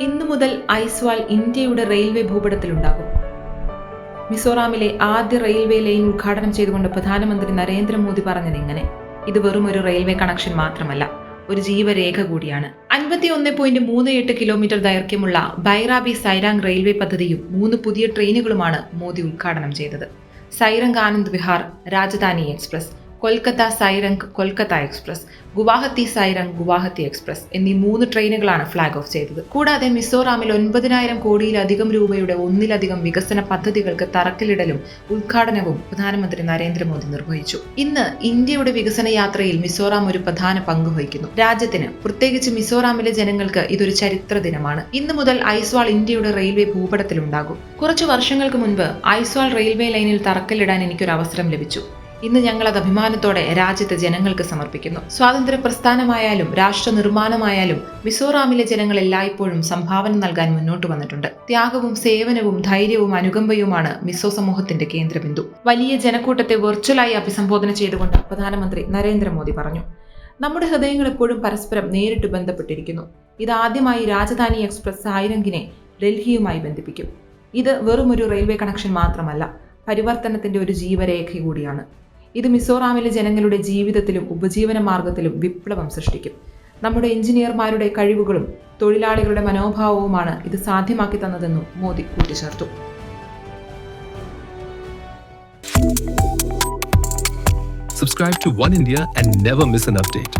ഇന്നു മുതൽ ഐസ്വാൾ ഇന്ത്യയുടെ റെയിൽവേ ഭൂപടത്തിലുണ്ടാകും. മിസോറാമിലെ ആദ്യ റെയിൽവേ ലൈൻ ഉദ്ഘാടനം ചെയ്തുകൊണ്ട് പ്രധാനമന്ത്രി നരേന്ദ്രമോദി പറഞ്ഞത് ഇങ്ങനെ. ഇത് വെറും ഒരു റെയിൽവേ കണക്ഷൻ മാത്രമല്ല ഒരു ജീവരേഖ കൂടിയാണ്. അൻപത്തി ഒന്ന് പോയിന്റ് മൂന്ന് എട്ട് കിലോമീറ്റർ ദൈർഘ്യമുള്ള ബൈറാബി സൈരാങ് റെയിൽവേ പദ്ധതിയും മൂന്ന് പുതിയ ട്രെയിനുകളുമാണ് മോദി ഉദ്ഘാടനം ചെയ്തത്. Sairang Anand Vihar Rajdhani express. Kolkata Sairang Kolkata express Guwahati Sairang Guwahati express എന്നീ മൂന്ന് ട്രെയിനുകളാണ് ഫ്ളാഗ് ഓഫ് ചെയ്തത്. കൂടാതെ മിസോറാമിൽ ഒൻപതിനായിരം കോടിയിലധികം രൂപയുടെ ഒന്നിലധികം വികസന പദ്ധതികൾക്ക് തറക്കല്ലിടലും ഉദ്ഘാടനവും പ്രധാനമന്ത്രി നരേന്ദ്രമോദി നിർവഹിച്ചു. ഇന്ന് ഇന്ത്യയുടെ വികസന യാത്രയിൽ മിസോറാം ഒരു പ്രധാന പങ്ക് വഹിക്കുന്നു. രാജ്യത്തിന് പ്രത്യേകിച്ച് മിസോറാമിലെ ജനങ്ങൾക്ക് ഇതൊരു ചരിത്ര ദിനമാണ്. ഇന്ന് മുതൽ ഐസ്വാൾ ഇന്ത്യയുടെ റെയിൽവേ ഭൂപടത്തിലുണ്ടാകും. കുറച്ചു വർഷങ്ങൾക്ക് മുൻപ് ഐസ്വാൾ റെയിൽവേ ലൈനിൽ തറക്കല്ലിടാൻ എനിക്കൊരു അവസരം ലഭിച്ചു. ഇന്ന് ഞങ്ങൾ അത് അഭിമാനത്തോടെ രാജ്യത്തെ ജനങ്ങൾക്ക് സമർപ്പിക്കുന്നു. സ്വാതന്ത്ര്യ പ്രസ്ഥാനമായാലും രാഷ്ട്ര നിർമ്മാണമായാലും മിസോറാമിലെ ജനങ്ങൾ എല്ലായ്പ്പോഴും സംഭാവന നൽകാൻ മുന്നോട്ട് വന്നിട്ടുണ്ട്. ത്യാഗവും സേവനവും ധൈര്യവും അനുകമ്പയുമാണ് മിസോ സമൂഹത്തിന്റെ കേന്ദ്രബിന്ദു. വലിയ ജനക്കൂട്ടത്തെ വെർച്വലായി അഭിസംബോധന ചെയ്തുകൊണ്ട് പ്രധാനമന്ത്രി നരേന്ദ്രമോദി പറഞ്ഞു നമ്മുടെ ഹൃദയങ്ങൾ എപ്പോഴും പരസ്പരം നേരിട്ട് ബന്ധപ്പെട്ടിരിക്കുന്നു. ഇതാദ്യമായി രാജധാനി എക്സ്പ്രസ് സായിരംഗിനെ ഡൽഹിയുമായി ബന്ധിപ്പിക്കും. ഇത് വെറുമൊരു റെയിൽവേ കണക്ഷൻ മാത്രമല്ല പരിവർത്തനത്തിന്റെ ഒരു ജീവരേഖ കൂടിയാണ്. ഇത് മിസോറാമിലെ ജനങ്ങളുടെ ജീവിതത്തിലും ഉപജീവന മാർഗത്തിലും വിപ്ലവം സൃഷ്ടിക്കും നമ്മുടെ എഞ്ചിനീയർമാരുടെ കഴിവുകളും തൊഴിലാളികളുടെ മനോഭാവവുമാണ് ഇത് സാധ്യമാക്കി തന്നതെന്നും മോദി കൂട്ടിച്ചേർത്തു Subscribe to One India and never miss an update.